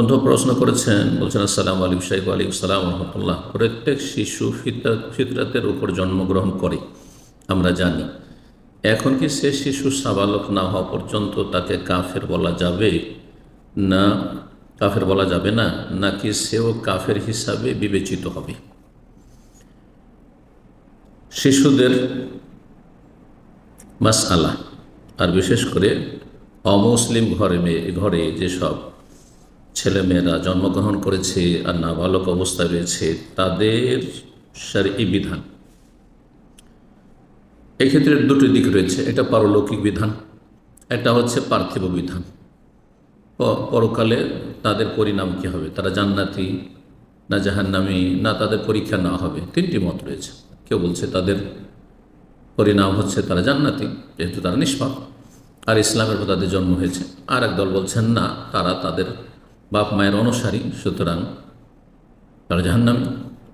বন্ধু প্রশ্ন করেছেন, বলছেন, আসসালাম আলিম সাহেব আলিম সালাম রহমতুল্লাহ। প্রত্যেক শিশু ফিতরা, ফিতরাতের উপর জন্মগ্রহণ করে, আমরা জানি। এখন কি সে শিশু সাবালক না হওয়া পর্যন্ত তাকে কাফের বলা যাবে? না, কাফের বলা যাবে না, নাকি সেও কাফের হিসাবে বিবেচিত হবে? শিশুদের মাস আলা আর বিশেষ করে অমুসলিম ঘরে ঘরে যেসব ছেলেমেয়েরা জন্মগ্রহণ করেছে আর নাবালক অবস্থায় রয়েছে, তাদের সারি বিধান। এক্ষেত্রে দুটি দিক রয়েছে এটা পারলৌকিক বিধান, একটা হচ্ছে পার্থিব বিধান। পরকালে তাদের পরিণাম কী হবে? তারা জান্নাতি না জাহান্নামি? না তাদের পরীক্ষা না হবে? তিনটি মত রয়েছে। কেউ বলছে তাদের পরিণাম হচ্ছে তারা জান্নাতি, যেহেতু তারা নিষ্পাপ। আর ইসলামের তাদের জন্ম হয়েছে। আর এক দল বলছেন না, তারা তাদের বাপ মায়ের অনুসারী, সুতরাং তারা জাহান্নামী।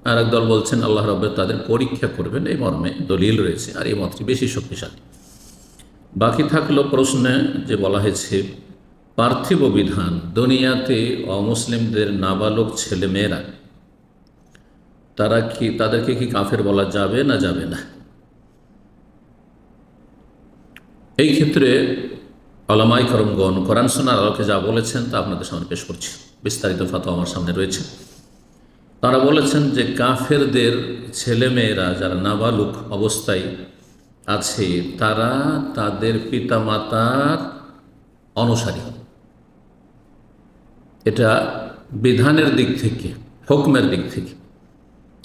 আর এক দল বলছেন, আল্লাহ রব্বে তাদের পরীক্ষা করবেন, এই মর্মে দলিল রয়েছে, আর এই মতটি বেশি শক্তিশালী। বাকি থাকল প্রশ্নে যে বলা হয়েছে, পার্থিব বিধান, দুনিয়াতে অমুসলিমদের নাবালক ছেলেমেয়েরা, তারা কি, তাদেরকে কি কাফের বলা যাবে না যাবে না? এই ক্ষেত্রে আলামাই করমগণ কোরআন সোনার আলোকে যা বলেছেন তা আপনাদের সামনে পেশ করছি। বিস্তারিত ফাতো আমার সামনে রয়েছে। তারা বলেছেন যে কাফেরদের ছেলেমেয়েরা যারা নাবালুক অবস্থায় আছে, তারা তাদের পিতামাতার অনুসারী। এটা বিধানের দিক থেকে, হুকমের দিক থেকে।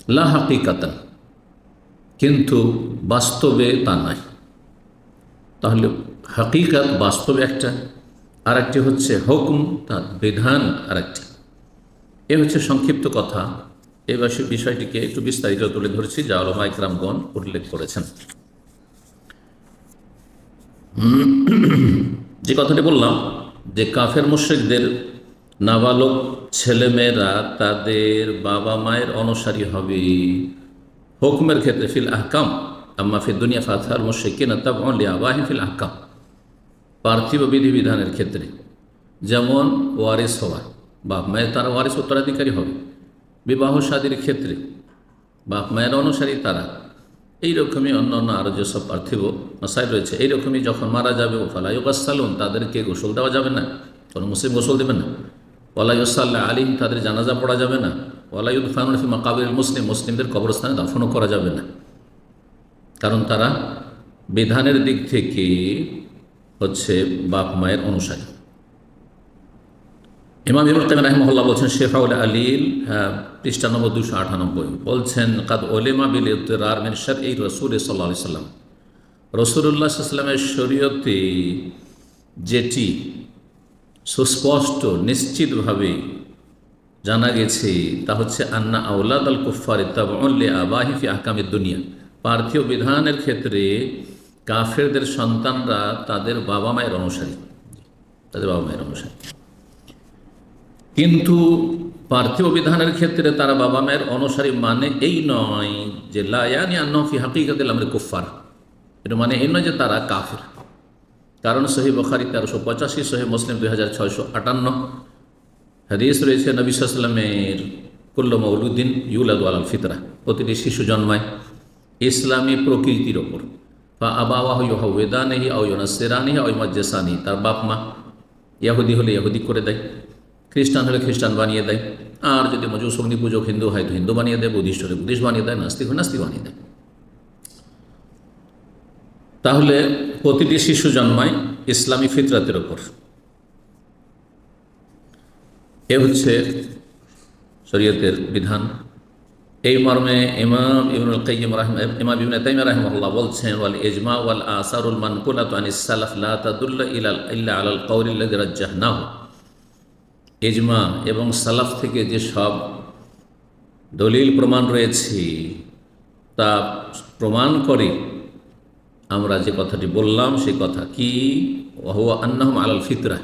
লা হাকিকাতান। কিন্তু বাস্তবে তা নয় তাহলে হাকিকাত বাস্তবে একটা আর একটি হচ্ছে হুকুম, তার বিধান আর একটি এ হচ্ছে সংক্ষিপ্ত কথা। এ বিষয়টিকে একটু বিস্তারিত তুলে ধরেছি, যা আলমা ইকরামগণ উল্লেখ করেছেন। যে কথাটি বললাম, যে কাফের মুশ্রিকদের নাবালক ছেলেমেয়েরা তাদের বাবা মায়ের অনুসারী হবে। হুকুমের ক্ষেত্রে ফিল আহকাম, আম্মা দুনিয়া ফাথার মুশ্রিকিন তাব অনলি আবাহিম ফিল আহকাম। পার্থিব বিধিবিধানের ক্ষেত্রে। যেমন ওয়ারিস হওয়া বাপ মায়ের তারা ওয়ারিস উত্তরাধিকারী হবে। বিবাহ শাদীর ক্ষেত্রে বাপ মায়ের অনুসারী তারা। এইরকমই অন্য অন্য আরও যেসব পার্থিব মশাই রয়েছে, এইরকমই যখন মারা যাবে ও ফালাইকাসালুন তাদেরকে গোসল দেওয়া যাবে না। কোনো মুসলিম গোসল দেবে না। ওয়ালাইসাল্লাহ আলিম তাদের জানাজা পড়া যাবে না। ওয়ালাইউদ খানুল ফিমা কাবির মুসলিম, মুসলিমদের কবরস্থানে দাফনও করা যাবে না। কারণ তারা বিধানের দিক থেকে হচ্ছে বাপ মায়ের অনুসারী। ইমাম ইবুল তাইম রাহিমহল্লা বলছেন, শেফাউল আলীল হ্যাঁ পৃষ্ঠা দুশো আটানব্বই বলছেন, কাদ ওলেমা বিল শার এই রসুল সাল্লাহ আলি সাল্লাম। রসুল্লাহ সাল্লামের শরীয়তে যেটি সুস্পষ্ট, নিশ্চিতভাবে জানা গেছে, তা হচ্ছে, আন্না আউলাদ আল কুফার তাবলি আবাহিফি আহকামের দুনিয়া। পার্থিব বিধানের ক্ষেত্রে কাফেরদের সন্তানরা তাদের বাবা মায়ের অনুসারী। তাদের বাবা মায়ের অনুসারী। কিন্তু পার্থিব বিধানের ক্ষেত্রে তারা বাবা মায়ের অনুসারী মানে এই নয় যে লায়ানি আন্নফি আমাদের কুফার এটা মানে এই নয় যে তারা কাফের। কারণ সহি বখারি তেরোশো পঁচাশি, সহি মুসলিম দুই হাজার ছয়শো আটান্ন হাদিস রয়েছে, নবী সাল্লামের কুল্ল মৌলুদ্দিন ইউলাদ আল ফিতরা। প্রতিটি শিশু জন্মায় ইসলামী প্রকৃতির ওপর। বা আবাওয়া হইদানেহি আউনা সেরানি আউমাজ্জেসানি তার বাপ মা ইয়াহুদি হলে ইয়াহুদি করে দেয় খ্রিস্টান হলে খ্রিস্টান বানিয়ে দেয় আর যদি মজুস অগ্নি পুজো হিন্দু হয় তো হিন্দু বানিয়ে দেয় বুদ্ধিস্ট হলে বুদ্ধিস্ট বানিয়ে দেয় নাস্তিক হলে নাস্তিক বানিয়ে দেয় তাহলে প্রতিটি শিশু জন্মায় ইসলামী ফিতরাতের ওপর এ হচ্ছে শরীয়তের বিধান এই মর্মে ইমাম ইবনুল কাইয়িম রাহিম, ইমাম ইবনে তাইমিয়া রাহিমাহুল্লাহ বলছেন, ওয়াল ইজমা ওয়াল আসারুল মানকুলাতু আনিস সালাফ লা তাদুল্লা ইলা ইল্লা আলাল কাউলি আল্লাযী রাজ্জাহনাহু। ইজমা এবং সালাফ থেকে যে সব দলিল প্রমাণ রয়েছে, তা প্রমাণ করে আমরা যে কথাটি বললাম সেই কথা কি? ওহুয়া আন্নাহম আলাল ফিতরা।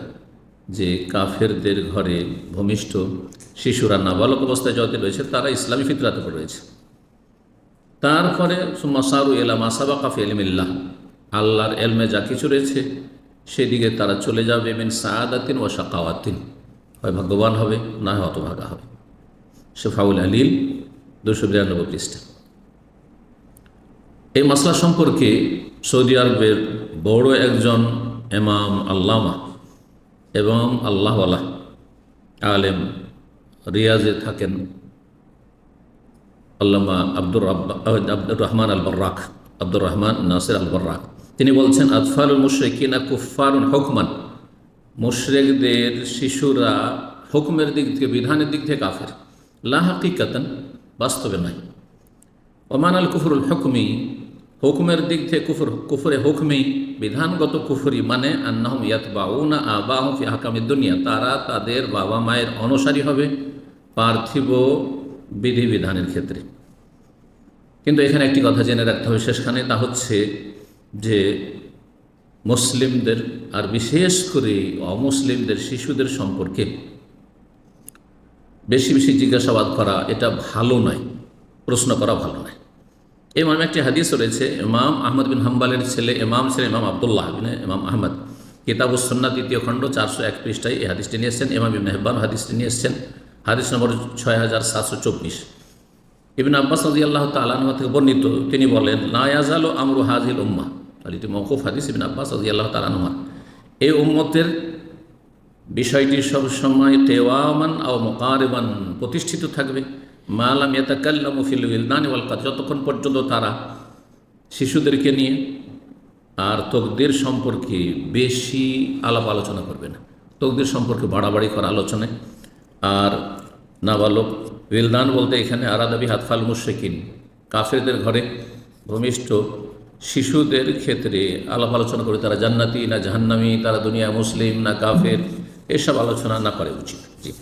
যে কাফেরদের ঘরে ভূমিষ্ঠ শিশুরা নাবালক অবস্থায় যত রয়েছে, তারা ইসলামী ফিতরাতে রয়েছে। তারপরে মাসারু এলা মাসাবা কাফি এলমিল্লাহ আল্লাহর এলমে যা কিছু রয়েছে, সেদিকে তারা চলে যাবে মিন সায়াদাতিন ও সাকাওয়াতিন হয় ভাগ্যবান হবে, না হয় হতভাগা হবে। শেফাউল আলীল দুশো বিরানব্বই পৃষ্ঠা। এই মশলা সম্পর্কে সৌদি আরবের বড় একজন এমাম আল্লামা এবং আল্লাহওয়ালা আলেম রিয়াজে থাকেন আল্লামা আব্দুর আব্দুর রহমান আল বর্রাক আব্দুর রহমান নাসির আল বর্রাক তিনি বলছেন, আতফারুল মুশরিকিনা কুফারুন হকমান। মুশরেকদের শিশুরা হুকুমের দিক থেকে, বিধানের দিক থেকে কাফের। লা হাকিকাতান, বাস্তবে নাই ওমান আল কুফরুল হুকমি হুকুমের দিক থেকে কুফর, কুফরে হুকমি, বিধানগত কুফরি মানে আন্নাহম ইয়াত বাউনা আবাহ ফি হাকামি দুনিয়া। তারা তাদের বাবা মায়ের অনুসারী হবে, পার্থিব বিধিবিধানের ক্ষেত্রে। কিন্তু এখানে একটি কথা জেনে রাখতে হবে শেষখানে, তা হচ্ছে যে মুসলিমদের, আর বিশেষ করে অমুসলিমদের শিশুদের সম্পর্কে বেশি বেশি জিজ্ঞাসাবাদ করা এটা ভালো নয়, প্রশ্ন করা ভালো নয়। এই মর্মে একটি হাদিস রয়েছে, ইমাম আহমদ বিন হাম্বালের ছেলে, ইমাম ছিলেন ইমাম আবদুল্লাহ বিন ইমাম আহমদ। কিতাবুসন্না তৃতীয় খণ্ড, চারশো এক পৃষ্ঠায় এই হাদিসটি নিয়ে এসছেন, ইমাম ইবন হেব্বান হাদিসটি নিয়ে এসছেন, হাদিস নম্বর ছয় হাজার সাতশো চব্বিশ। ইবিন আব্বাস রাজি আল্লাহ তালাহ থেকে বর্ণিত, তিনি বলেন নায়াজালো আমরু হাজিল উম্মা। তাহলে এটি মৌকুফ হাদিস ইবিন আব্বাস রাজি আল্লাহ তালানুমা এই উম্মতের বিষয়টি সবসময় তেওয়ামান ও মোকারেবান প্রতিষ্ঠিত থাকবে। মালাম ইয়াতাকাল্লামু ফিল উইলদানি ওয়াল যতক্ষণ পর্যন্ত তারা শিশুদেরকে নিয়ে আর তকদের সম্পর্কে বেশি আলাপ আলোচনা করবে না। তকদের সম্পর্কে বাড়াবাড়ি করা আলোচনায়। আর নাবালক উইলদান বলতে এখানে, আরাদাবি হাতফাল মুশেকিন কাফেরদের ঘরে ভূমিষ্ঠ শিশুদের ক্ষেত্রে আলাপ আলোচনা করে তারা জান্নাতি না জাহান্নামি, তারা দুনিয়া মুসলিম না কাফের, এসব আলোচনা না করে উচিত। জি।